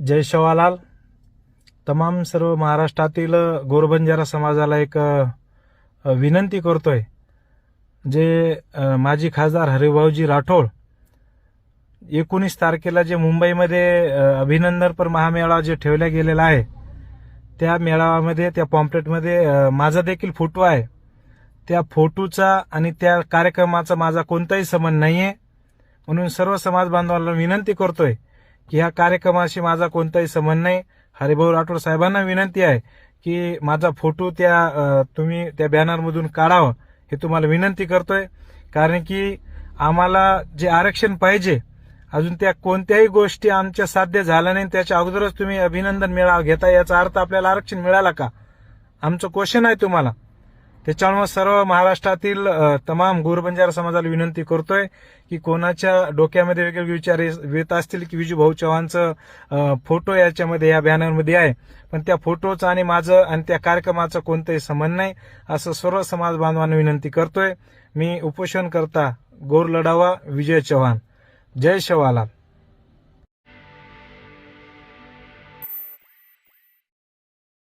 जय शवालाल. तमाम सर्व महाराष्ट्रातील गोरबंजारा समाजाला एक विनंती करतोय. जे माजी खासदार हरिभाऊजी राठोड एकोणीस तारखेला जे मुंबईमध्ये अभिनंदनपर महामेळावा जे ठेवला गेलेला आहे त्या मेळाव्यामध्ये त्या पॉम्पलेटमध्ये माझा देखील फोटो आहे. त्या फोटोचा आणि त्या कार्यक्रमाचा माझा कोणताही संबंध नाही आहे म्हणून सर्व समाज बांधवांना विनंती करतोय की ह्या कार्यक्रमाशी माझा कोणताही संबंध नाही. हरिभाऊ राठोड साहेबांना विनंती आहे की माझा फोटो त्या तुम्ही त्या बॅनरमधून काढावं हे तुम्हाला विनंती करतोय. कारण की आम्हाला जे आरक्षण पाहिजे अजून त्या कोणत्याही गोष्टी आमच्या साध्य झाल्या नाही. त्याच्या अगोदरच तुम्ही अभिनंदन मेळावा घेता याचा अर्थ आपल्याला आरक्षण मिळाला का? आमचं क्वेश्चन आहे तुम्हाला. त्याच्यामुळे सर्व महाराष्ट्रातील तमाम गोरबंजार समाजाला विनंती करतोय की कोणाच्या डोक्यामध्ये वेगवेगळे विचार येत असतील की विजू भाऊ चव्हाणचं फोटो याच्यामध्ये या बॅनरमध्ये आहे. पण त्या फोटोचं आणि माझं आणि त्या कार्यक्रमाचा कोणताही संबंध नाही असं सर्व समाज बांधवांना विनंती करतोय. मी उपोषण करता गोर लढावा विजय चव्हाण. जय शवालाल.